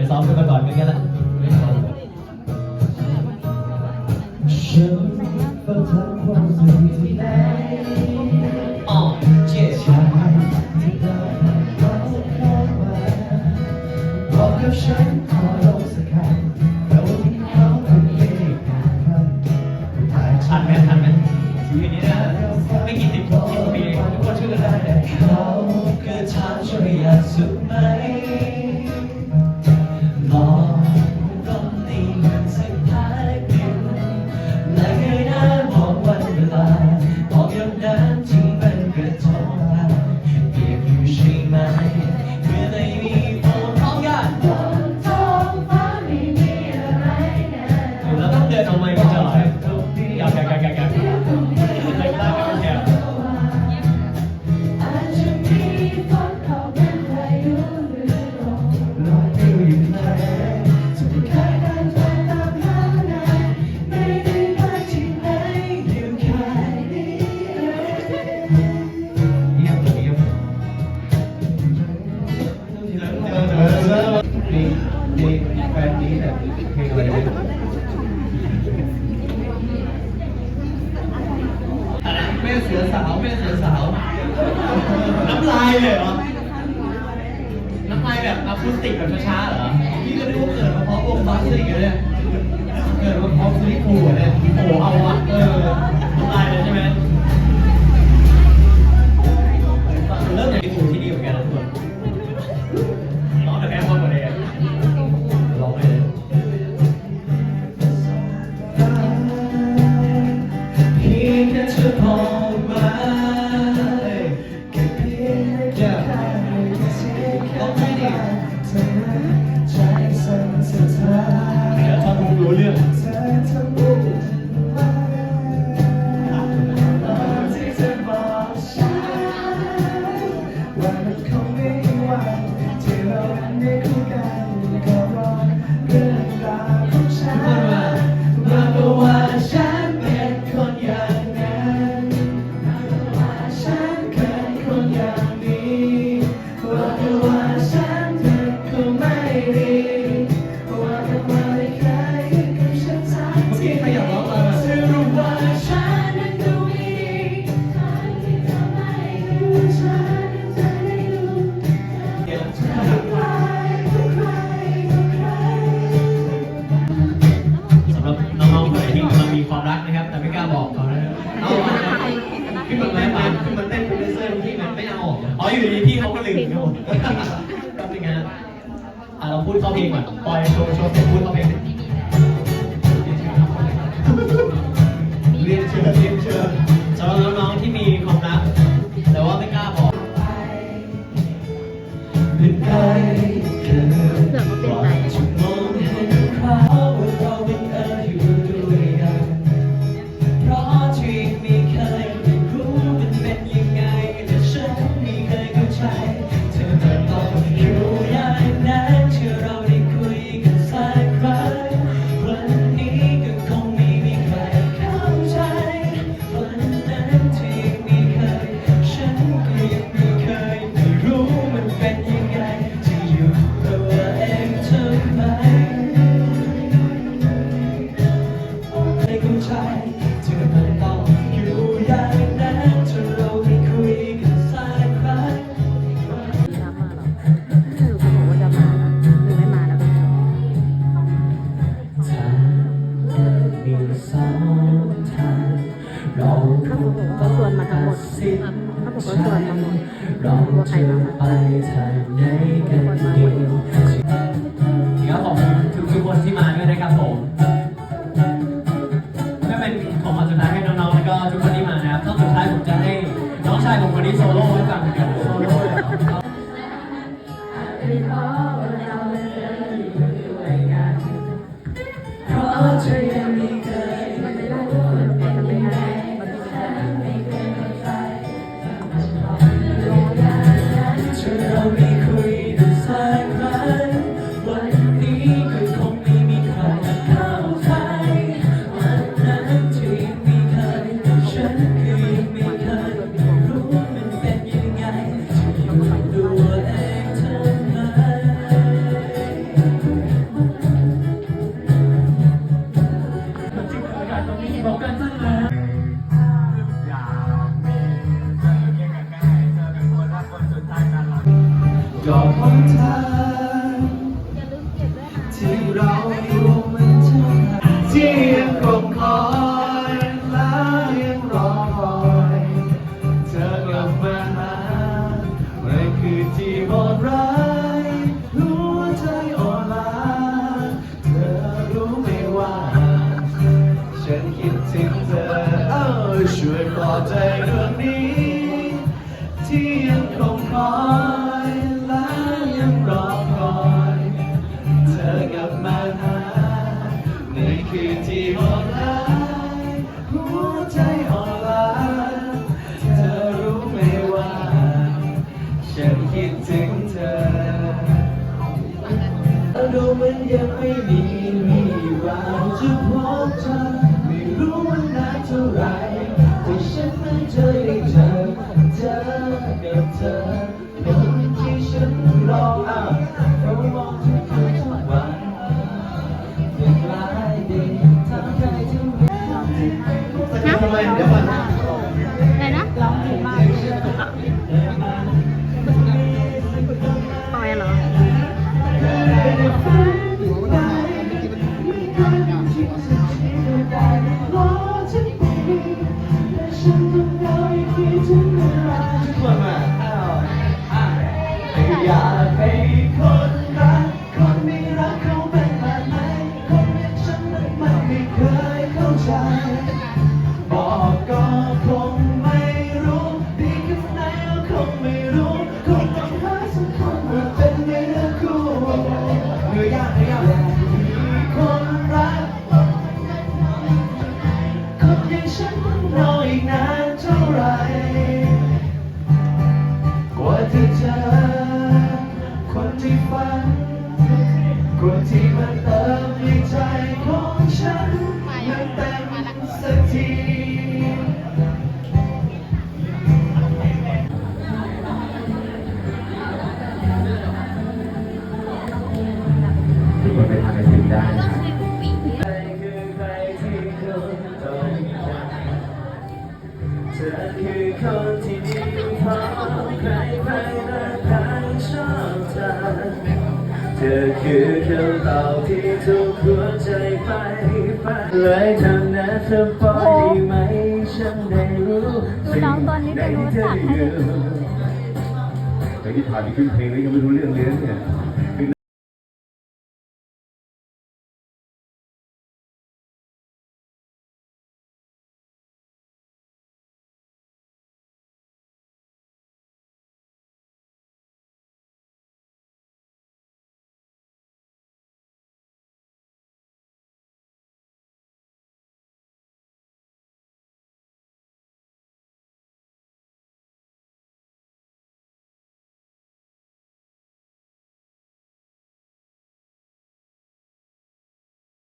ไปซ้อมกันก่อนก็แค่นั้น ม่เสือสาวแม่เสือสาว น้ำลายเลยเหรอ น้ำลายแบบอะคูสติกแบบช้าๆเหรอ พี่ก็นึกว่าเกิดมาพร้อมวงบัสซิ่งเลยเนี่ยเกิดมาพร้อมสลิปปูเนี่ยโอ้โหเอาอะเออ ดีพี่เขาก็ลืมครับผมจำยังไงอะเราพูดเข้าเพลงก่อนปล่อยโชว์โชว์เสร็จพูดเข้าเพลงเรียนเชิญเรียนเชิญ เราตัไปทางไหนกันดีครับผมทุกทุกคนที่มาด้วยนะครับผมก็เป็นของมาสุดท้ายให้น้องๆแล้วก็ทุกคนที่มานะครับต้องสุดท้ายผมจะให้น้องชายผมคนนี้โซโล่ให้ฟังกันโซโล่เพราะเธอ i don't 命雪花在等你。some color. วนไปทานไอติมได้นะครับคือคนที่ดีพอใครใครรักใครชอบใจเธอคือคำตอบที่ทุกหัวใจไปไปเลยทำนะเธอปล่อยดีไหมฉันได้รู้สิ่งใดที่เธออยู่แต่ที่ผ่านไปขึ้นเพลงแล้วยังไม่รู้เรื่องเลยเนี่ย